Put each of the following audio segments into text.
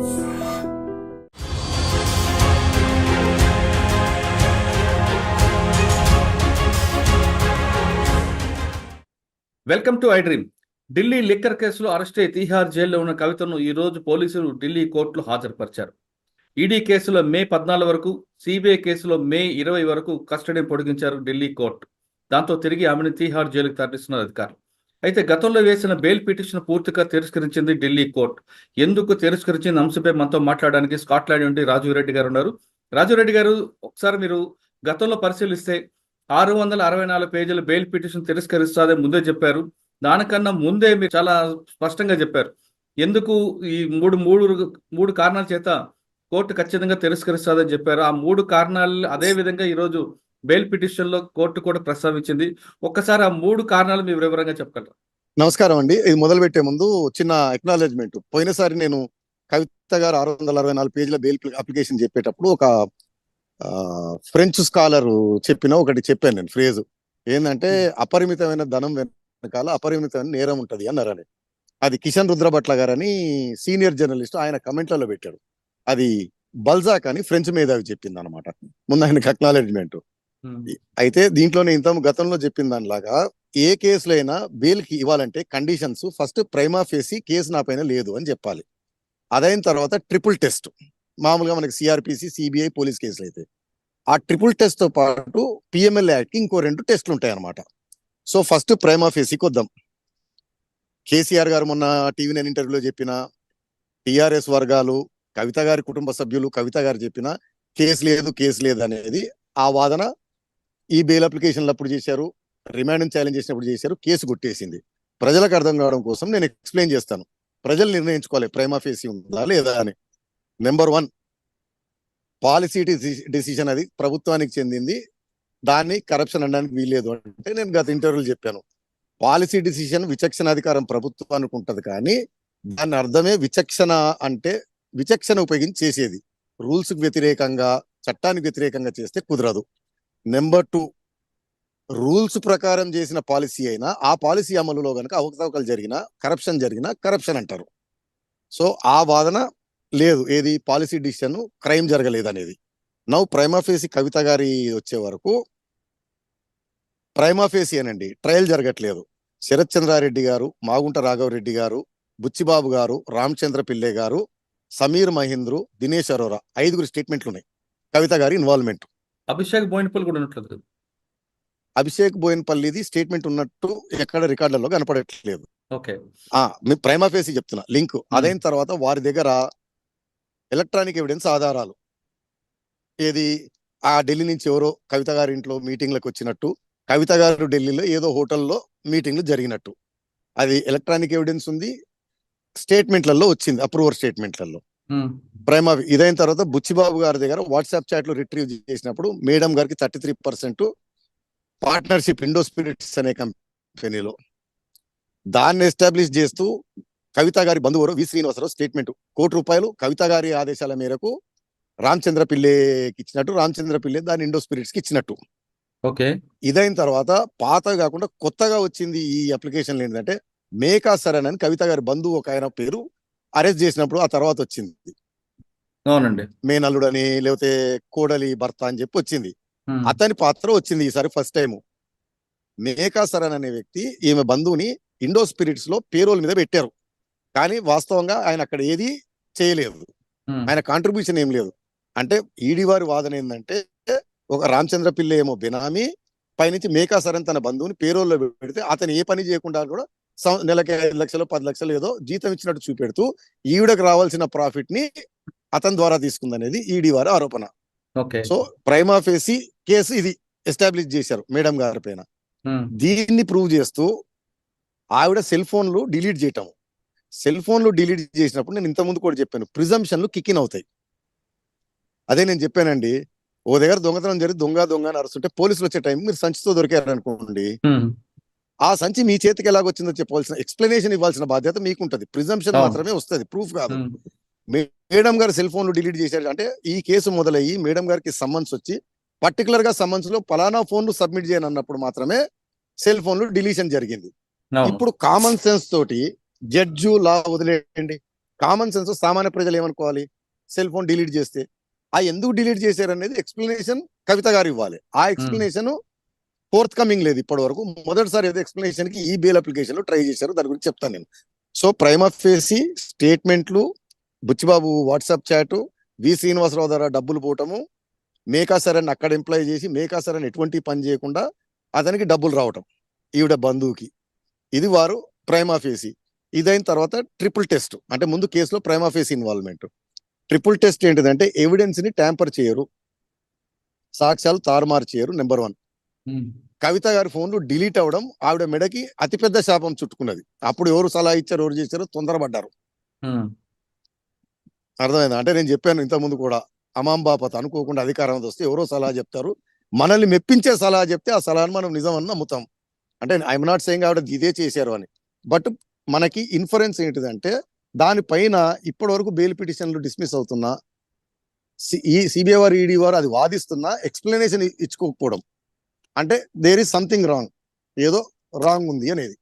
Welcome to I dream. Delhi liquor కేసులో arrest అయి తీహార్ జైల్లో ఉన్న కవితను ఈ రోజు పోలీసులు ఢిల్లీ కోర్టులో హాజరుపరిచారు. ఈడీ కేసులో మే పద్నాలుగు వరకు సిబిఐ కేసులో మే ఇరవై వరకు కస్టడీ పొడిగించారు ఢిల్లీ కోర్టు. దాంతో తిరిగి ఆమెను తీహార్ జైలుకు తరలిస్తున్నారు అధికారులు. అయితే గతంలో వేసిన బెయిల్ పిటిషన్ పూర్తిగా తిరస్కరించింది ఢిల్లీ కోర్టు. ఎందుకు తిరస్కరించింది? అంశంపై మనతో మాట్లాడడానికి స్కాట్లాండ్ నుండి రాజీవ్ రెడ్డి గారు ఉన్నారు. రాజీవ్ రెడ్డి గారు ఒకసారి మీరు గతంలో పరిశీలిస్తే ఆరు వందల అరవై నాలుగు పేజీల బెయిల్ పిటిషన్ తిరస్కరిస్తాదని ముందే చెప్పారు. దానికన్నా ముందే మీరు చాలా స్పష్టంగా చెప్పారు. ఎందుకు ఈ మూడు మూడు మూడు కారణాల చేత కోర్టు ఖచ్చితంగా తిరస్కరిస్తుందని చెప్పారు. ఆ మూడు కారణాలు అదే విధంగా ఈరోజు బెయిల్ పిటిషన్లో కోర్టు కూడా ప్రస్తావించింది. ఒక్కసారి ఆ మూడు కారణాలు మీరు వివరంగా చెప్పగలరా? నమస్కారం అండి. ఇది మొదలు పెట్టే ముందు చిన్న ఎక్నాలెడ్జ్మెంట్ పోయినసారి నేను కవిత గారు ఆరు వందల అరవై నాలుగు పేజీల బెయిల్ అప్లికేషన్ చెప్పేటప్పుడు ఒక ఫ్రెంచ్ స్కాలర్ చెప్పిన ఒకటి చెప్పాను నేను ఫ్రేజ్. ఏంటంటే అపరిమితమైన ధనం వెనకాల అపరిమితమైన నేరం ఉంటది అన్నారని అది కిషన్ రుద్రభట్ల గారని సీనియర్ జర్నలిస్ట్ ఆయన కమెంట్లలో పెట్టాడు. అది బల్జాక్ అని ఫ్రెంచ్ మేధావి చెప్పింది అనమాట ముందు ఆయనకి అక్నాలెడ్జ్మెంట్ అయితే దీంట్లోనే ఇంత గతంలో చెప్పిన దానిలాగా ఏ కేసులో అయినా బెయిల్కి ఇవ్వాలంటే conditions first prima facie case నా పైన లేదు అని చెప్పాలి. అదైన తర్వాత ట్రిపుల్ టెస్ట్. మామూలుగా మనకి సిఆర్పిసి సిబిఐ పోలీస్ కేసులు అయితే ఆ ట్రిపుల్ టెస్ట్తో పాటు పిఎంఎల్ యాక్ట్ ఇంకో రెండు టెస్ట్లు ఉంటాయి అనమాట సో ఫస్ట్ ప్రైమా ఫేసీకి వద్దాం. కేసీఆర్ గారు మొన్న టీవీ నైన్ ఇంటర్వ్యూలో చెప్పిన టిఆర్ఎస్ వర్గాలు కవిత గారి కుటుంబ సభ్యులు కవిత గారు చెప్పిన కేసు లేదు కేసు లేదు అనేది ఆ వాదన ఈ బెయిల్ అప్లికేషన్లు అప్పుడు చేశారు రిమాండ్ ఛాలెంజ్ చేసినప్పుడు చేశారు కేసు కొట్టేసింది. ప్రజలకు అర్థం కావడం కోసం నేను ఎక్స్ప్లెయిన్ చేస్తాను. ప్రజలు నిర్ణయించుకోవాలి ప్రైమా ఫేసి ఉందా లేదా అని. నెంబర్ వన్ పాలసీ డిసిషన్ అది ప్రభుత్వానికి చెందింది. దాన్ని కరప్షన్ అనడానికి వీల్లేదు అంటే నేను గత ఇంటర్వ్యూలు చెప్పాను. పాలసీ డిసిషన్ విచక్షణ అధికారం ప్రభుత్వానికి ఉంటుంది కానీ దాని అర్థమే విచక్షణ అంటే విచక్షణ ఉపయోగించి చేసేది. రూల్స్కి వ్యతిరేకంగా చట్టానికి వ్యతిరేకంగా చేస్తే కుదరదు. నెంబర్ టూ రూల్స్ ప్రకారం చేసిన పాలసీ అయినా ఆ పాలసీ అమలులో కనుక అవకతవకలు జరిగినా కరప్షన్ జరిగినా కరప్షన్ అంటారు. సో ఆ వాదన లేదు. ఏది? పాలసీ డిసిషన్ క్రైమ్ జరగలేదు అనేది నౌ ప్రైమాఫేసి కవిత గారి వచ్చే వరకు ప్రైమాఫేసి అనండి ట్రయల్ జరగట్లేదు. శరత్ చంద్రారెడ్డి గారు మాగుంట రాఘవరెడ్డి గారు బుచ్చిబాబు గారు రామచంద్ర పిల్లే గారు సమీర్ మహేంద్రు దినేష్ అరోరా ఐదుగురు స్టేట్మెంట్లు ఉన్నాయి కవిత గారి ఇన్వాల్వ్మెంట్. అభిషేక్ బోయినపల్లి కూడా ఉన్నట్లేదు అభిషేక్ బోయిన్పల్లిది స్టేట్మెంట్ ఉన్నట్టు ఎక్కడ రికార్డులలో కనపడట్లేదు. ఓకే. ఆ మీ ప్రైమా ఫేసి చెప్తున్నా లింక్. అదైన తర్వాత వారి దగ్గర ఎలక్ట్రానిక్ ఎవిడెన్స్ ఆధారాలు. ఏది? ఆ ఢిల్లీ నుంచి ఎవరో కవిత గారి ఇంట్లో మీటింగ్లకు వచ్చినట్టు కవిత గారు ఢిల్లీలో ఏదో హోటల్లో మీటింగ్లు జరిగినట్టు. అది ఎలక్ట్రానిక్ ఎవిడెన్స్ ఉంది స్టేట్మెంట్లలో వచ్చింది అప్రూవర్ స్టేట్మెంట్లలో. ప్రైమా ఇదైన తర్వాత బుచ్చిబాబు గారి దగ్గర వాట్సాప్ చాట్లు రిట్రీవ్ చేసినప్పుడు మేడం గారికి thirty three percent partnership Indo Spirits అనే కంపెనీలో దాన్ని ఎస్టాబ్లిష్ చేస్తూ కవిత గారి బంధువు వి శ్రీనివాసరావు స్టేట్మెంట్. కోటి రూపాయలు కవిత గారి ఆదేశాల మేరకు రామచంద్ర పిల్లేకి ఇచ్చినట్టు రామచంద్ర పిల్లే దాని ఇండో స్పిరిట్స్కి ఇచ్చినట్టు. ఓకే. ఇదైన తర్వాత పాత కాకుండా కొత్తగా వచ్చింది ఈ అప్లికేషన్ ఏంటంటే మేకా సరణ్ అని కవిత గారి బంధువు ఒక ఆయన పేరు అరెస్ట్ చేసినప్పుడు ఆ తర్వాత వచ్చింది. అవునండి. మేనల్లుడని లేకపోతే కోడలి భర్త అని చెప్పి వచ్చింది. అతని పాత్ర వచ్చింది ఈసారి ఫస్ట్ టైం మేకా సరణ్ అనే వ్యక్తి ఈమె బంధువుని ఇండో స్పిరిట్స్లో పేరోల్ మీద పెట్టారు. కానీ వాస్తవంగా ఆయన అక్కడ ఏది చేయలేదు. ఆయన కాంట్రిబ్యూషన్ ఏం లేదు. అంటే ఈడి వారి వాదన ఏంటంటే ఒక రామచంద్ర పిల్ల ఏమో బినామీ పైనుంచి మేకా సరణ్ తన బంధువుని పేరోల్లో పెడితే అతను ఏ పని చేయకుండా కూడా నెలకి ఐదు లక్షలు పది లక్షలు ఏదో జీతం ఇచ్చినట్టు చూపెడుతూ ఈవిడకు రావాల్సిన ప్రాఫిట్ని అతని ద్వారా తీసుకుందనేది ఈడి వారి ఆరోపణ. సో ప్రైమా ఫేసి కేసు ఇది ఎస్టాబ్లిష్ చేశారు మేడం గారి పైన. దీన్ని ప్రూవ్ చేస్తూ ఆవిడ సెల్ ఫోన్లు డిలీట్ చేయటం. సెల్ ఫోన్లు డిలీట్ చేసినప్పుడు నేను ఇంతకుముందు కూడా చెప్పాను ప్రిజంప్షన్లు కిక్కిన్ అవుతాయి. అదే నేను చెప్పానండి ఓ దగ్గర దొంగతనం జరిగి దొంగ దొంగ అని అరుస్తుంటే పోలీసులు వచ్చే టైం మీరు సంచితో దొరికారు అనుకోండి ఉమ్. ఆ సంచి మీ చేతికి ఎలాగొచ్చిందో చెప్పవలసిన ఎక్స్ప్లెనేషన్ ఇవ్వాల్సిన బాధ్యత మీకుంటది. ప్రిజంప్షన్. మాత్రమే వస్తుంది. ప్రూఫ్ కాదు. మేడం గారు సెల్ ఫోన్లు డిలీట్ చేశారు. అంటే ఈ కేసు మొదలయ్యి మేడం గారికి సమ్మన్స్ వచ్చి పర్టికులర్గా సమ్మన్స్లో పలానా ఫోన్లు సబ్మిట్ చేయను అన్నప్పుడు మాత్రమే సెల్ ఫోన్లు డిలీషన్ జరిగింది. ఇప్పుడు కామన్ సెన్స్ తోటి జడ్జు లా వదిలేయండి. కామన్ సెన్స్ సామాన్య ప్రజలు ఏమనుకోవాలి? సెల్ ఫోన్ డిలీట్ చేస్తే. ఆ ఎందుకు డిలీట్ చేశారు అనేది ఎక్స్ప్లెనేషన్ కవిత గారు ఇవ్వాలి. ఆ ఎక్స్ప్లెనేషన్ ఫోర్త్ కమింగ్ లేదు ఇప్పటి వరకు మొదటిసారి ఏదో ఎక్స్ప్లెనేషన్కి ఈ బెయిల్ అప్లికేషన్లో ట్రై చేశారు. దాని గురించి చెప్తాను నేను. సో ప్రైమ్ ఫేసి స్టేట్మెంట్లు బుచ్చిబాబు వాట్సాప్ చాటు వి శ్రీనివాసరావు ద్వారా డబ్బులు పోవటము మేకా సరన్ అక్కడ ఎంప్లాయ్ చేసి మేకా సరన్ ఎటువంటి పని చేయకుండా అతనికి డబ్బులు రావటం ఈవిడ బంధువుకి. ఇది వారు ప్రైమా ఫేసి ఇదైన తర్వాత ట్రిపుల్ టెస్ట్ అంటే ముందు కేసులో prima facie involvement triple test ఏంటిదంటే ఎవిడెన్స్ని ట్యాంపర్ చేయరు. సాక్ష్యాలు తారుమారు చేయరు నెంబర్ వన్ కవిత గారి ఫోన్లు డిలీట్ అవ్వడం ఆవిడ మెడకి అతిపెద్ద శాపం చుట్టుకున్నది. అప్పుడు ఎవరు సలహా ఇచ్చారు ఎవరు చేశారో తొందరపడ్డారు. అర్థమైందా? అంటే నేను చెప్పాను ఇంతకుముందు కూడా. అమాం బాపత్ అనుకోకుండా అధికారం వస్తే ఎవరో సలహా చెప్తారు. మనల్ని మెప్పించే సలహా చెప్తే ఆ సలహాను మనం నిజం అని నమ్ముతాం. అంటే ఐఎమ్ నాట్ సేయింగ్ ఆవిడ ఇదే చేశారు అని. బట్ మనకి ఇన్ఫరెన్స్ ఏంటిదంటే దానిపైన ఇప్పటి వరకు బెయిల్ పిటిషన్లు డిస్మిస్ అవుతున్నా ఈ సిబిఐ వారు ఈడీ వారు అది వాదిస్తున్నా ఎక్స్ప్లెనేషన్ ఇచ్చుకోకపోవడం. అంటే దేర్ ఇస్ సంథింగ్ రాంగ్ ఏదో రాంగ్ ఉంది అనేది.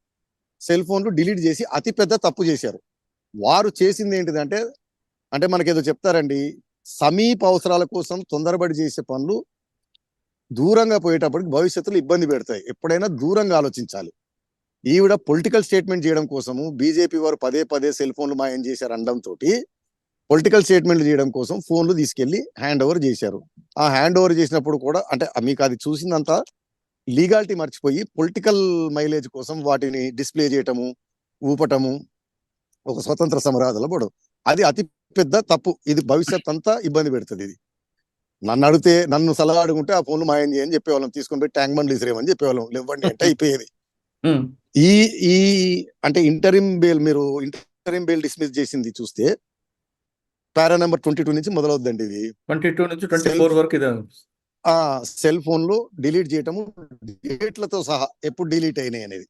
సెల్ ఫోన్లు డిలీట్ చేసి అతి పెద్ద తప్పు చేశారు. వారు చేసింది ఏంటిదంటే అంటే మనకేదో చెప్తారండి సమీప అవసరాల కోసం తొందరపడి చేసే పనులు దూరంగా పోయేటప్పటికి భవిష్యత్తులో ఇబ్బంది పెడతాయి. ఎప్పుడైనా దూరంగా ఆలోచించాలి. ఈవిడ పొలిటికల్ స్టేట్మెంట్ చేయడం కోసము బీజేపీ వారు పదే పదే సెల్ ఫోన్లు మాయం చేశారు అనడంతో పొలిటికల్ స్టేట్మెంట్లు చేయడం కోసం ఫోన్లు తీసుకెళ్ళి హ్యాండ్ ఓవర్ చేశారు. ఆ హ్యాండ్ ఓవర్ చేసినప్పుడు కూడా అంటే మీకు అది చూసిందంతా లీగాలిటీ మర్చిపోయి పొలిటికల్ మైలేజ్ కోసం వాటిని డిస్ప్లే చేయటము ఊపటము ఒక స్వతంత్ర సమరాధుల పడు అది అతి పెద్ద తప్పు. ఇది భవిష్యత్ అంతా ఇబ్బంది పెడుతుంది ఇది. నన్ను అడిగితే నన్ను సలహా అడుగుంటే ఆ ఫోన్లు మాయం చేయని చెప్పేవాళ్ళం. తీసుకొని పోయి ట్యాంక్ బండ్లు ఇసిరేమని చెప్పేవాళ్ళం. లేవండి అంటే అయిపోయేది. ఈ ఈ అంటే ఇంటరిమ్ బెయిల్ మీరు ఇంటరిమ్ బెయిల్ డిస్మిస్ చేసింది చూస్తే పారా నెంబర్ ట్వంటీ టూ నుంచి మొదలవుద్దండి ఇది. ట్వంటీ టూ నుంచి ట్వంటీ ఫోర్ వరకు ఇది ఆ సెల్ ఫోన్లు డిలీట్ చేయటము డేట్లతో సహా ఎప్పుడు డిలీట్ అయినాయి అనేది.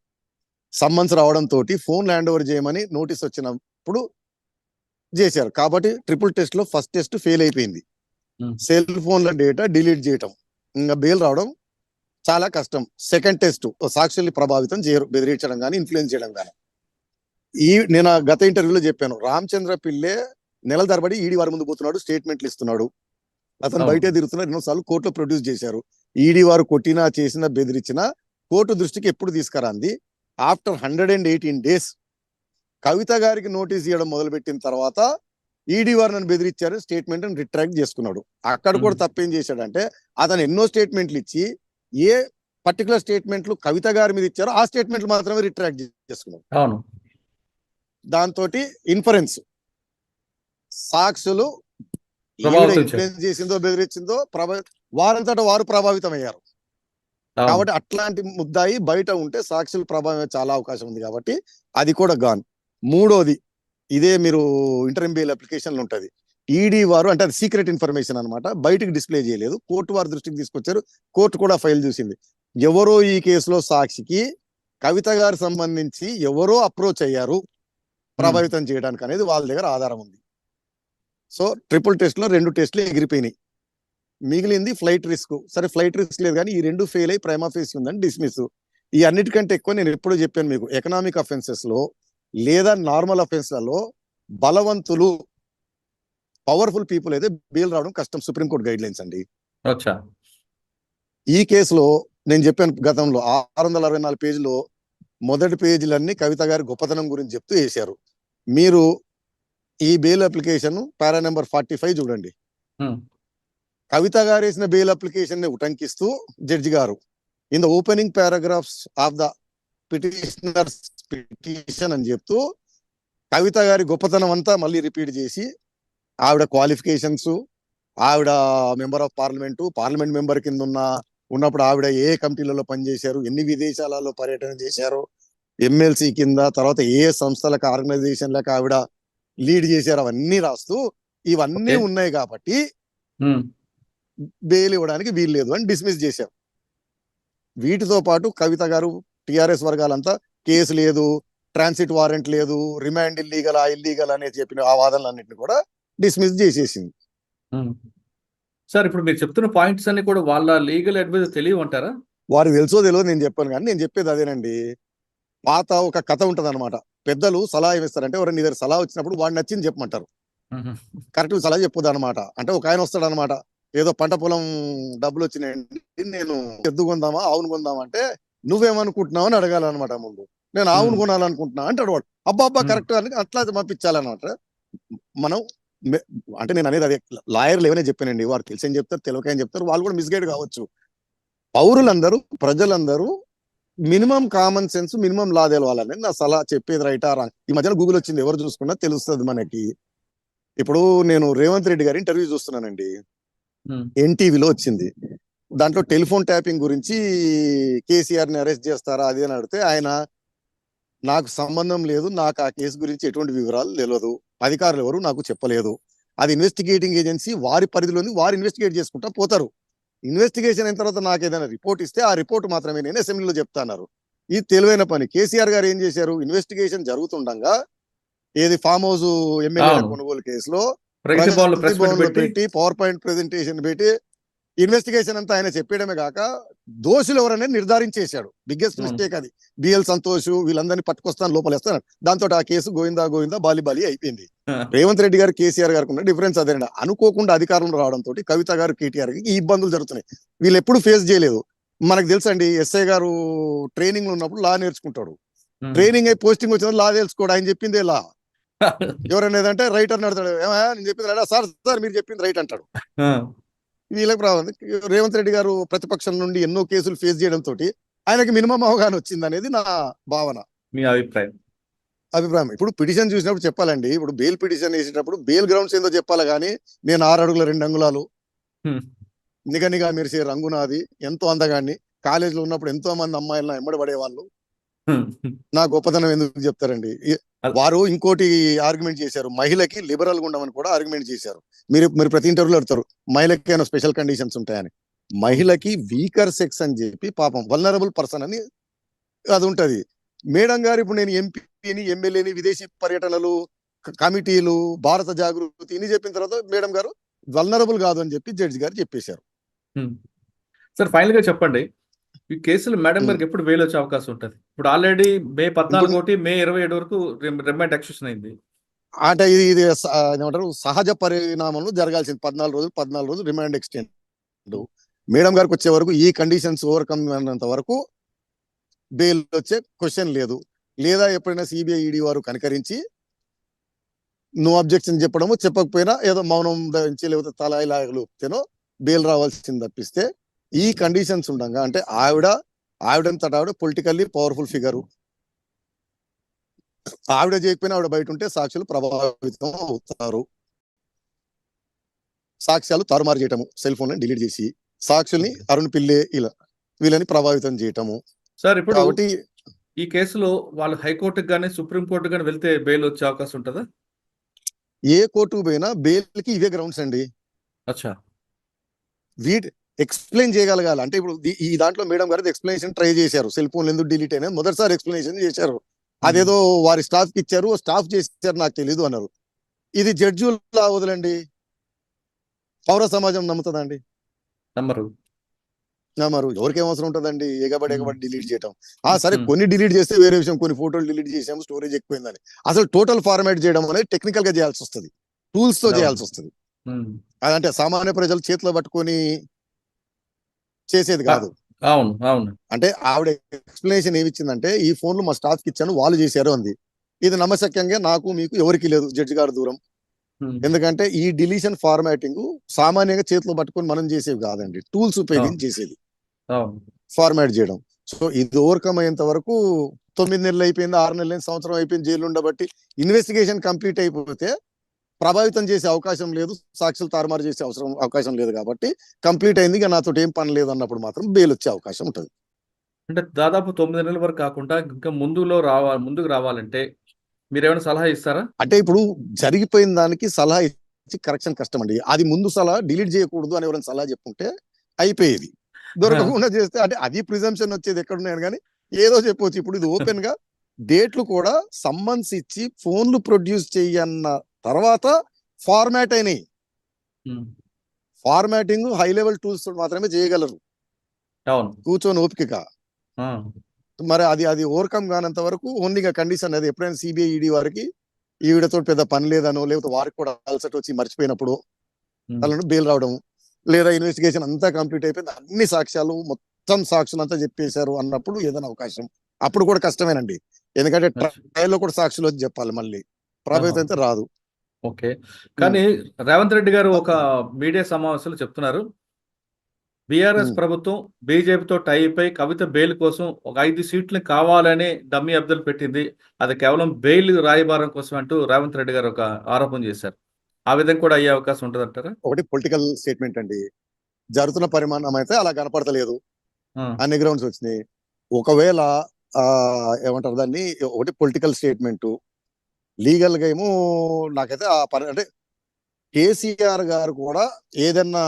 సమ్మన్స్ రావడం తోటి ఫోన్ హ్యాండ్ ఓవర్ చేయమని నోటీస్ వచ్చినప్పుడు చేశారు. కాబట్టి ట్రిపుల్ టెస్ట్లో ఫస్ట్ టెస్ట్ ఫెయిల్ అయిపోయింది. సెల్ ఫోన్ల డేటా డిలీట్ చేయటం. ఇంకా బెయిల్ రావడం చాలా కష్టం. సెకండ్ టెస్ట్ సాక్షుల్ని ప్రభావితం చేయరు బెదిరించడం కానీ ఇన్ఫ్లుయెన్స్ చేయడం కానీ ఈ నేను గత ఇంటర్వ్యూలో చెప్పాను రామచంద్ర పిల్లే నెల తరబడి ఈడీ వారి ముందు పోతున్నాడు స్టేట్మెంట్లు ఇస్తున్నాడు. అతను. బయటే తిరుగుతున్నాడు ఎన్నోసార్లు కోర్టులో ప్రొడ్యూస్ చేశారు. ఈడీ వారు కొట్టినా చేసినా బెదిరించినా కోర్టు దృష్టికి ఎప్పుడు తీసుకురాంది? After hundred and eighteen days Kavitha గారికి నోటీస్ ఇవ్వడం మొదలుపెట్టిన తర్వాత ఈడీ వారు నన్ను బెదిరించారు స్టేట్మెంట్ రిట్రాక్ట్ చేసుకున్నాడు. అక్కడ కూడా. తప్పేం చేశాడంటే అతను ఎన్నో స్టేట్మెంట్లు ఇచ్చి ఏ పర్టికులర్ స్టేట్మెంట్లు కవిత గారి మీద ఇచ్చారో ఆ స్టేట్మెంట్లు మాత్రమే రిట్రాక్ట్ చేసుకున్నాడు. అవును. దాంతో ఇన్ఫరెన్స్. సాక్షులు ఇన్ఫ్లుయెన్స్ చేసిందో బెదిరించిందో ప్రభా వారంతటా వారు ప్రభావితం అయ్యారు. కాబట్టి అట్లాంటి ముద్దాయి బయట ఉంటే సాక్షుల ప్రభావం చాలా అవకాశం ఉంది కాబట్టి అది కూడా గాన్ మూడోది ఇదే మీరు ఇంటర్మ్ బెయిల్ అప్లికేషన్ ఉంటది. ఈడీ వారు అంటే అది సీక్రెట్ ఇన్ఫర్మేషన్ అన్నమాట. బయటికి డిస్ప్లే చేయలేదు. కోర్టు వారి దృష్టికి తీసుకొచ్చారు. కోర్టు కూడా ఫైల్ చూసింది. ఎవరో ఈ కేసులో సాక్షికి కవిత గారు సంబంధించి ఎవరో అప్రోచ్ అయ్యారు ప్రభావితం చేయడానికి అనేది వాళ్ళ దగ్గర ఆధారం ఉంది. సో ట్రిపుల్ టెస్ట్లో రెండు టెస్ట్లు ఎగిరిపోయినాయి. మిగిలింది ఫ్లైట్ రిస్క్. సరే ఫ్లైట్ రిస్క్ లేదు కానీ ఈ రెండు ఫెయిల్ అయి ప్రైమా ఫేస్ ఉందని డిస్మిస్. ఈ అన్నిటికంటే ఎక్కువ నేను ఎప్పుడు చెప్పాను మీకు. ఎకనామిక్ అఫెన్సెస్లో లేదా నార్మల్ అఫెన్స్లలో బలవంతులు పవర్ఫుల్ పీపుల్ అయితే బెయిల్ రావడం కష్టం. సుప్రీంకోర్టు గైడ్ లైన్స్ అండి. ఈ కేసులో నేను చెప్పాను గతంలో ఆరు వందల అరవై నాలుగు పేజీలో మొదటి పేజీలన్నీ కవిత గారి గొప్పతనం గురించి చెప్తూ వేశారు. మీరు ఈ bail application para number forty five చూడండి. ఉమ్, కవిత గారు వేసిన బెయిల్ అప్లికేషన్ని ఉటంకిస్తూ జడ్జి గారు in the opening paragraphs of the petitioners petition అని చెప్తూ కవిత గారి గొప్పతనం అంతా మళ్ళీ రిపీట్ చేసి ఆవిడ క్వాలిఫికేషన్స్ ఆవిడ member of parliament parliament member కింద ఉన్న ఉన్నప్పుడు ఆవిడ ఏ కమిటీలలో పనిచేశారు ఎన్ని విదేశాలలో పర్యటన చేశారు ఎమ్మెల్సీ కింద తర్వాత ఏ సంస్థలకు ఆర్గనైజేషన్లకు ఆవిడ లీడ్ చేశారు అవన్నీ రాస్తూ ఇవన్నీ. ఉన్నాయి కాబట్టి బెయిల్ ఇవ్వడానికి వీలు లేదు అని డిస్మిస్ చేశారు. వీటితో పాటు కవిత గారు టిఆర్ఎస్ వర్గాలంతా కేసు లేదు ట్రాన్సిట్ వారెంట్ లేదు రిమాండ్ ఇల్లీగల్ ఆ ఇల్లీగల్ అనేది చెప్పిన ఆ వాదనలన్నింటినీ కూడా డిస్మిస్ చేసేసింది. సార్ ఇప్పుడు మీరు చెప్తున్న పాయింట్స్ అన్ని కూడా వాళ్ళ లీగల్ అడ్వైజర్ తెలియమంటారా? వారికి తెలుసో తెలియదు నేను చెప్పాను కానీ నేను చెప్పేది అదేనండి. పాత ఒక కథ ఉంటది అనమాట పెద్దలు సలహా ఏమిస్తారంటే ఎవరైనా దగ్గర సలహా వచ్చినప్పుడు వాడు నచ్చింది చెప్పమంటారు. కరెక్ట్ సలహా చెప్పొద్దు అనమాట అంటే ఒక ఆయన వస్తాడు అనమాట ఏదో పంట పొలం డబ్బులు వచ్చినాయండి నేను ఎద్దు కొందామా ఆవును కొందామా అంటే నువ్వేమనుకుంటున్నావు అని అడగాలన్నమాట ముందు. నేను ఆవును. కొనాలనుకుంటున్నా అంటాడు వాడు. అబ్బా అబ్బా. కరెక్ట్ అని అట్లా పంపించాలన్నమాట. మనం అంటే నేను అనేది అదే లాయర్లు ఏమైనా చెప్పానండి. వారు తెలిసి చెప్తారు తెలియకని చెప్తారు. వాళ్ళు కూడా మిస్గైడ్ కావచ్చు. పౌరులందరూ ప్రజలందరూ minimum common sense minimum law తెలవాలని నా సలహా చెప్పేది రైటా రాంగ్. ఈ మధ్యన గూగుల్ వచ్చింది ఎవరు చూసుకున్నా తెలుస్తుంది మనకి. ఇప్పుడు నేను రేవంత్ రెడ్డి గారి ఇంటర్వ్యూ చూస్తున్నానండి. ఎన్టీవీలో వచ్చింది. దాంట్లో టెలిఫోన్ ట్యాపింగ్ గురించి కేసీఆర్ని అరెస్ట్ చేస్తారా అది అని అడిగితే ఆయన నాకు సంబంధం లేదు నాకు ఆ కేసు గురించి ఎటువంటి వివరాలు తెలియదు అధికారులు ఎవరు నాకు చెప్పలేదు. అది ఇన్వెస్టిగేటింగ్ ఏజెన్సీ వారి పరిధిలోని వారు ఇన్వెస్టిగేట్ చేసుకుంటా పోతారు. ఇన్వెస్టిగేషన్ అయిన తర్వాత నాకు ఏదైనా రిపోర్ట్ ఇస్తే ఆ రిపోర్ట్ మాత్రమే నేను అసెంబ్లీలో చెప్తాన్నారు ఇది తెలివైన పని. కేసీఆర్ గారు ఏం చేశారు? ఇన్వెస్టిగేషన్ జరుగుతుండగా ఏది ఫామ్ హౌస్ ఎమ్మెల్యే. కొనుగోలు కేసులో పెట్టి పవర్ పాయింట్ ప్రెజెంటేషన్ పెట్టి ఇన్వెస్టిగేషన్ అంతా ఆయన చెప్పడమే కాక దోషులు ఎవరనేది నిర్ధారించేశాడు. బిగ్గెస్ట్. మిస్టేక్ అది. బిఎల్ సంతోష్ వీళ్ళందరినీ పట్టుకొస్తాను లోపలేస్తాను దాంతో ఆ కేసు గోవిందా గోవిందా బాలి బాలి అయిపోయింది. రేవంత్ రెడ్డి గారు కేసీఆర్ గారికి ఉన్న డిఫరెన్స్ అదేనండి. అనుకోకుండా అధికారంలో రావడంతో కవిత గారు కేటీఆర్ ఈ ఇబ్బందులు జరుగుతున్నాయి. వీళ్ళు ఎప్పుడు ఫేస్ చేయలేదు. మనకు తెలుసండి ఎస్ఐ గారు ట్రైనింగ్లో ఉన్నప్పుడు లా నేర్చుకుంటాడు. మ్మ్. ట్రైనింగ్ అయి పోస్టింగ్ వచ్చిన లా తెలుసుకోడు. ఆయన చెప్పిందే లా. ఎవరైనా ఏదంటే రైట్ అని అడతాడు నేను చెప్పింది సార్ సార్ మీరు చెప్పింది రైట్ అంటాడు. వీళ్ళకి ప్రాబ్లం రేవంత్ రెడ్డి గారు ప్రతిపక్షం నుండి ఎన్నో కేసులు ఫేస్ చేయడం తోటి ఆయనకి మినిమం అవగాహన వచ్చింది అనేది నా భావన. మీ అభిప్రాయం? అభిప్రాయం. ఇప్పుడు పిటిషన్ చూసినప్పుడు చెప్పాలండి. ఇప్పుడు బెయిల్ పిటిషన్ వేసేటప్పుడు బెయిల్ గ్రౌండ్స్ ఏందో చెప్పాలి కానీ నేను ఆరు అడుగుల రెండు అంగుళాలు. నిగనిగా మెరిసే రంగు నాది ఎంతో అందగాన్ని. కాలేజీలో ఉన్నప్పుడు ఎంతో మంది అమ్మాయిలను ఎమ్మడి పడేవాళ్ళు. నా గొప్పతనం ఎందుకు చెప్తారండి? వారు ఇంకోటి ఆర్గ్యుమెంట్ చేశారు. మహిళకి లిబరల్గా ఉండమని కూడా ఆర్గ్యుమెంట్ చేశారు. మీరు మీరు ప్రతి ఇంటర్వ్యూలో అడుగుతారు మహిళకి ఏమైనా స్పెషల్ కండిషన్స్ ఉంటాయని? మహిళకి వీకర్ సెక్స్ అని చెప్పి పాపం వల్నరబుల్ పర్సన్ అని అది ఉంటది. మేడం గారు ఇప్పుడు నేను ఎంపీని ఎమ్మెల్యేని విదేశీ పర్యటనలు కమిటీలు భారత జాగృతి ఇన్ని చెప్పిన తర్వాత మేడం గారు వల్నరబుల్ కాదు అని చెప్పి జడ్జి గారు చెప్పేశారు. సార్ ఫైనల్గా చెప్పండి. ఈ కేసులు మేడం. గారికి ఎప్పుడు బెయిల్ వచ్చే అవకాశం ఉంటుంది. ఇప్పుడు ఆల్రెడీ మే పద్నాలుగు ఒకటి మే ఇరవై ఏడు వరకు రిమాండ్ ఎక్స్టెన్షన్ అయింది. అంటే ఇది ఇది ఏమంటారు? సహజ పరిణామంలో జరగాల్సింది. పద్నాలుగు రోజులు పద్నాలుగు రోజులు రిమాండ్ ఎక్స్టెండ్. మేడం గారికి వచ్చే వరకు ఈ కండిషన్స్ ఓవర్కమ్ అయినంత వరకు బెయిల్ వచ్చే క్వశ్చన్ లేదు. లేదా ఎప్పుడైనా సిబిఐ ఈడీ వారు కనికరించి నో అబ్జెక్షన్ చెప్పడము చెప్పకపోయినా ఏదో మౌనం ధరించి లేకపోతే తల ఇలా బెయిల్ రావాల్సింది తప్పిస్తే ఈ కండిషన్స్ ఉండగా అంటే ఆవిడ ఆవిడంతట ఆవిడ పొలిటికల్లీ పవర్ఫుల్ ఫిగరు ఆవిడ చేయకపోయినా ఆవిడ బయట ఉంటే సాక్షులు ప్రభావితం అవుతారు. సాక్ష్యాలు తారుమారు చేయటము సెల్ ఫోన్ డిలీట్ చేసి సాక్షుల్ని అరుణ్ పిల్లే ఇలా వీళ్ళని ప్రభావితం చేయటము. సార్ ఇప్పుడు కాబట్టి ఈ కేసులో వాళ్ళు హైకోర్టుకి కానీ సుప్రీం కోర్టు కానీ వెళ్తే బెయిల్ వచ్చే అవకాశం ఉంటుందా? ఏ కోర్టుకు పోయినా బెయిల్కి ఇవే గ్రౌండ్స్ అండి. అచ్చా. వీటి ఎక్స్ప్లెయిన్ చేయగలగాలి. అంటే ఇప్పుడు ఈ- దాంట్లో మేడం గారు ఎక్స్ప్లెనేషన్ ట్రై చేశారు. సెల్ ఫోన్ ఎందుకు డిలీట్ అయినా మొదటిసారి ఎక్స్ప్లెనేషన్ చేశారు. అదేదో వారి స్టాఫ్కి ఇచ్చారు స్టాఫ్ చేశారు నాకు తెలియదు అన్నారు. ఇది జడ్జులా వదలండి? పౌర సమాజం నమ్ముతుందండి నమ్మరు. నమ్మరు. ఎవరికి అవసరం ఉంటుందండి? ఎగబడి. ఎగబడి డిలీట్ చేయటం. ఆ సరే. కొన్ని డిలీట్ చేస్తే వేరే విషయం కొన్ని ఫోటోలు డిలీట్ చేసాము స్టోరేజ్ ఎక్కువైందని. అసలు టోటల్ ఫార్మాట్ చేయడం అనేది టెక్నికల్గా చేయాల్సి వస్తుంది. టూల్స్తో. చేయాల్సి వస్తుంది. అదంటే సామాన్య ప్రజలు చేతిలో పట్టుకొని చేసేది కాదు. అవును అవును. అంటే ఆవిడ ఎక్స్ప్లెనేషన్ ఏమి ఇచ్చిందంటే ఈ ఫోన్లు మా స్టాఫ్కి ఇచ్చాను వాళ్ళు చేశారు అంది. ఇది నమ్మశక్యంగా నాకు మీకు ఎవరికి లేదు జడ్జి గారి దూరం. ఎందుకంటే ఈ డిలీషన్ ఫార్మాటింగ్ సామాన్యంగా చేతిలో పట్టుకొని మనం చేసేవి కాదండి. టూల్స్ ఉపయోగించి చేసేది. ఫార్మాట్ చేయడం. సో ఇది ఓవర్కమ్ అయ్యేంత వరకు తొమ్మిది నెలలు అయిపోయింది ఆరు నెలలు సంవత్సరం అయిపోయింది జైలు ఉండబట్టి ఇన్వెస్టిగేషన్ కంప్లీట్ అయిపోతే ప్రభావితం చేసే అవకాశం లేదు సాక్షులు తారుమారు చేసే అవసరం అవకాశం లేదు కాబట్టి కంప్లీట్ అయింది ఇక నాతో ఏం పని లేదు అన్నప్పుడు మాత్రం బెయిల్ వచ్చే అవకాశం ఉంటుంది. అంటే దాదాపు తొమ్మిది నెలల వరకు కాకుండా ఇంకా ముందులో రావాలి ముందుకు రావాలంటే మీరు ఏమైనా సలహా ఇస్తారా? అంటే ఇప్పుడు జరిగిపోయిన దానికి సలహా ఇచ్చి కరెక్షన్ కష్టం అండి. అది ముందు సలహా డిలీట్ చేయకూడదు అని ఎవరైనా సలహా చెప్పుంటే అయిపోయేది. దొరకకుండా చేస్తే అంటే అది ప్రిజంప్షన్ వచ్చేది ఎక్కడ ఉన్నాయని కానీ ఏదో చెప్పొచ్చు. ఇప్పుడు ఇది ఓపెన్గా డేట్లు కూడా సమ్మన్స్ ఇచ్చి ఫోన్లు ప్రొడ్యూస్ చెయ్యన్న తర్వాత ఫార్మాట్ అయినాయి. ఫార్మాటింగ్ హై లెవెల్ టూల్స్ మాత్రమే చేయగలరు. కూర్చొని ఓపికగా. ఆ. మరి అది అది ఓవర్కమ్ కానంత వరకు ఓన్లీ కండిషన్ అది ఎప్పుడైనా సిబిఐ ఈడీ వారికి ఈవిడతో పెద్ద పని లేదనో లేకపోతే వారికి కూడా అలసట వచ్చి మర్చిపోయినప్పుడు. వాళ్ళను బెయిల్ రావడం లేదా ఇన్వెస్టిగేషన్ అంతా కంప్లీట్ అయిపోయింది. అన్ని సాక్ష్యాలు మొత్తం సాక్షులు అంతా చెప్పేశారు అన్నప్పుడు ఏదైనా అవకాశం. అప్పుడు కూడా కష్టమేనండి. ఎందుకంటే ట్రయల్లో కూడా సాక్షులు వచ్చి చెప్పాలి మళ్ళీ. ప్రభావితం అయితే రాదు. ఓకే. కానీ రేవంత్ రెడ్డి గారు ఒక మీడియా సమావేశంలో చెప్తున్నారు. బీఆర్ఎస్. ప్రభుత్వం బీజేపీతో టై అయిపోయి కవిత బెయిల్ కోసం ఒక ఐదు సీట్లు కావాలని డమ్మీ అబ్దుల్ పెట్టింది. అది కేవలం బెయిల్ రాయబారం కోసం అంటూ రేవంత్ రెడ్డి గారు ఒక ఆరోపణ చేశారు. ఆ విధంగా కూడా అయ్యే అవకాశం ఉంటుంది అంటారా ఒకటి పొలిటికల్ స్టేట్మెంట్ అండి. జరుగుతున్న పరిమాణం అయితే అలా కనపడతలేదు. అన్ని గ్రౌండ్స్ వచ్చినాయి. ఒకవేళ ఏమంటారు దాన్ని? ఒకటి పొలిటికల్ స్టేట్మెంట్. లీగల్గా ఏమో నాకైతే ఆ పని అంటే కేసీఆర్ గారు కూడా ఏదన్నా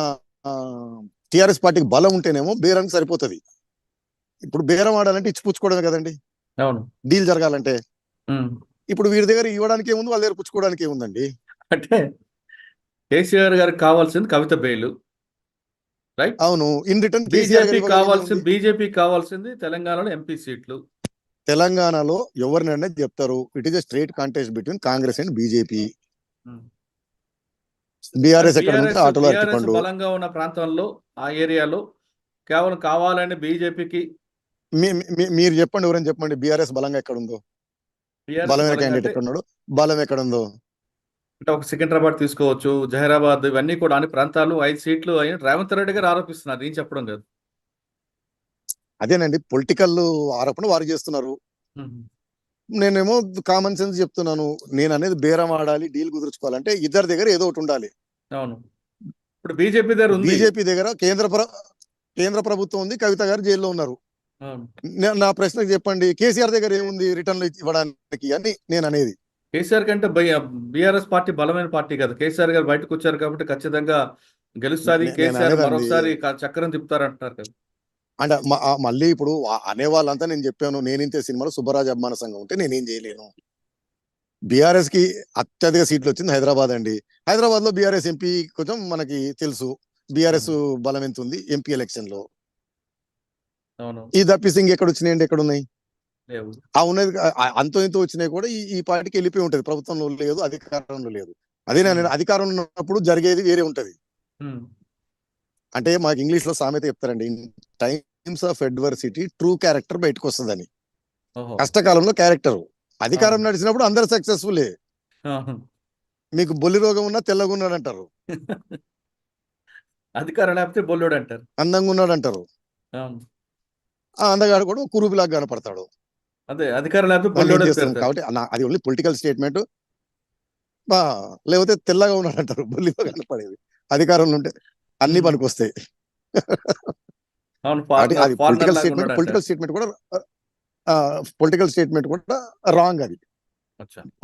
టిఆర్ఎస్ పార్టీకి బలం ఉంటేనేమో బేరానికి సరిపోతది. ఇప్పుడు బేరం ఆడాలంటే ఇచ్చి పుచ్చుకోవడమే కదండి. అవును. డీల్ జరగాలంటే. ఇప్పుడు వీరి దగ్గర ఇవ్వడానికి ఏముంది? వాళ్ళ దగ్గర పుచ్చుకోవడానికి ఏముందండి? అంటే కేసీఆర్ గారికి కావాల్సింది కవిత బెయిల్. అవును. ఇన్ రిటర్న్ బీజేపీ కావాల్సింది బీజేపీ కావాల్సింది తెలంగాణలో ఎంపీ సీట్లు. తెలంగాణలో ఎవరినైనా చెప్తారు it is a straight contest between Congress and BJP. BRS ఎక్కడ ఆటోలో బలంగా ఉన్న ప్రాంతంలో ఆ ఏరియాలో కేవలం కావాలని బీజేపీకి మీరు చెప్పండి ఎవరైనా చెప్పండి బీఆర్ఎస్ బలంగా ఎక్కడ ఉందో బలమైన క్యాండిడేట్ ఎక్కడ ఉన్నాడు బలం ఎక్కడ ఉందో అంటే ఒక సికింద్రాబాద్ తీసుకోవచ్చు జహీరాబాద్ ఇవన్నీ కూడా అన్ని ప్రాంతాలు ఐదు సీట్లు అయిన రేవంత్ రెడ్డి గారు ఆరోపిస్తున్నారు నేను చెప్పడం కాదు. అదేనండి పొలిటికల్ ఆరోపణ వారు చేస్తున్నారు. నేనేమో కామన్ సెన్స్ చెప్తున్నాను నేను అనేది బేరం ఆడాలి డీల్ కుదుర్చుకోవాలంటే ఇద్దరి దగ్గర ఏదో ఒకటి ఉండాలి. అవును. ఇప్పుడు బీజేపీ దగ్గర ఉంది. బీజేపీ దగ్గర కేంద్ర కేంద్ర ప్రభుత్వం ఉంది కవిత గారు జైల్లో ఉన్నారు. నే- ప్రశ్నకు చెప్పండి కేసీఆర్ దగ్గర ఏముంది రిటర్న్ ఇవ్వడానికి అని నేను అనేది కేసీఆర్ కంటే బీఆర్ఎస్ పార్టీ బలమైన పార్టీ కదా. కేసీఆర్ గారు బయటకు వచ్చారు కాబట్టి ఖచ్చితంగా గెలుస్తుంది నేను కేసీఆర్ మరొకసారి చక్రం తిప్పుతారంటున్నారు కదా. ఆ మళ్ళీ ఇప్పుడు ఆ- అనే వాళ్ళంతా నేను చెప్పాను నేనింతే సినిమాలో సుబ్బరాజ్ అభిమాన సంఘం ఉంటే నేనేం చేయలేను. బీఆర్ఎస్కి అత్యధిక సీట్లు వచ్చింది హైదరాబాద్ అండి. హైదరాబాద్లో బీఆర్ఎస్ ఎంపీ కొంచెం మనకి తెలుసు. బీఆర్ఎస్ బలం ఎంత ఉంది ఎంపీ ఎలక్షన్లో ఈ దప్పి సింగ్ ఎక్కడ వచ్చినాయండి ఎక్కడ ఉన్నాయి ఆ ఉన్నది అంతో ఇంతో వచ్చినాయి కూడా ఈ ఈ పార్టీకి వెళ్ళిపోయి ఉంటది. ప్రభుత్వంలో లేదు అధికారంలో లేదు. అదే నేను అధికారంలో ఉన్నప్పుడు జరిగేది వేరే ఉంటది. అంటే మాకు ఇంగ్లీష్లో సామెత చెప్తారండి. Times of adversity true character బయటకు వస్తుందని కష్టకాలంలో క్యారెక్టర్ అధికారం. నడిచినప్పుడు అందరు సక్సెస్ఫుల్. మీకు బొల్లి రోగం ఉన్నా తెల్లగా ఉన్నాడు అంటారు అధికారం లేకపోతే బొల్లోడు అంటారు అందంగా ఉన్నాడు అంటారు ఆ అందగాడు కూడా కురూపిలాగా కనపడతాడు. అదే అధికారం లేకపోతే. కాబట్టి అది ఓన్లీ పొలిటికల్ స్టేట్మెంట్ లేకపోతే తెల్లగా ఉన్నాడు అంటారు బొల్లిగా కనపడేది. అధికారంలో ఉంటే అన్ని మ్మ్. అది పొలిటికల్ స్టేట్మెంట్ పొలిటికల్ స్టేట్మెంట్ కూడా పొలిటికల్ స్టేట్మెంట్ కూడా రాంగ్ అది.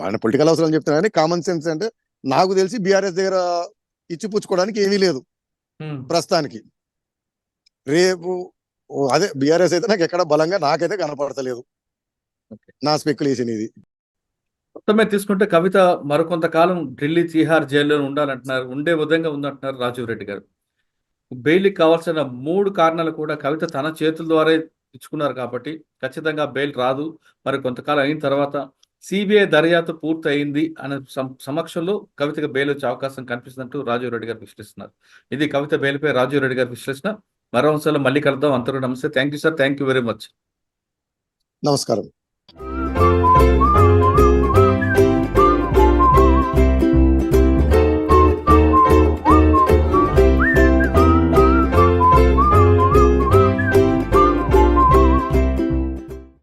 ఆయన పొలిటికల్ అవసరం చెప్తున్నా కానీ కామన్ సెన్స్ అంటే నాకు తెలిసి బీఆర్ఎస్ దగ్గర ఇచ్చిపుచ్చుకోవడానికి ఏమీ లేదు. ప్రస్తుతానికి. రేపు అదే బీఆర్ఎస్ అయితే నాకు ఎక్కడ బలంగా నాకైతే కనపడతలేదు. నా స్పెక్యులేషన్ ఇది. మొత్తం మీద తీసుకుంటే కవిత మరికొంతకాలం ఢిల్లీ తీహార్ జైల్లో ఉండాలంటున్నారు. ఉండే విధంగా ఉందంటున్నారు రాజీవ్ రెడ్డి గారు. బెయిల్కి కావాల్సిన మూడు కారణాలు కూడా కవిత తన చేతుల ద్వారా ఇచ్చుకున్నారు కాబట్టి ఖచ్చితంగా బెయిల్ రాదు. మరి కొంతకాలం అయిన తర్వాత సిబిఐ దర్యాప్తు పూర్తి అయింది అనే సం- సమక్షంలో కవితకు బెయిల్ వచ్చే అవకాశం కనిపిస్తున్నట్టు రాజీవ్ రెడ్డి గారు విశ్లేషిస్తున్నారు. ఇది కవిత బెయిల్పై రాజీవ్ రెడ్డి గారి విశ్లేషణ. మరో అంశాలు మళ్ళీ కలుద్దాం. అంతరు నమస్తే. Thank you sir. Thank you very much. నమస్కారం.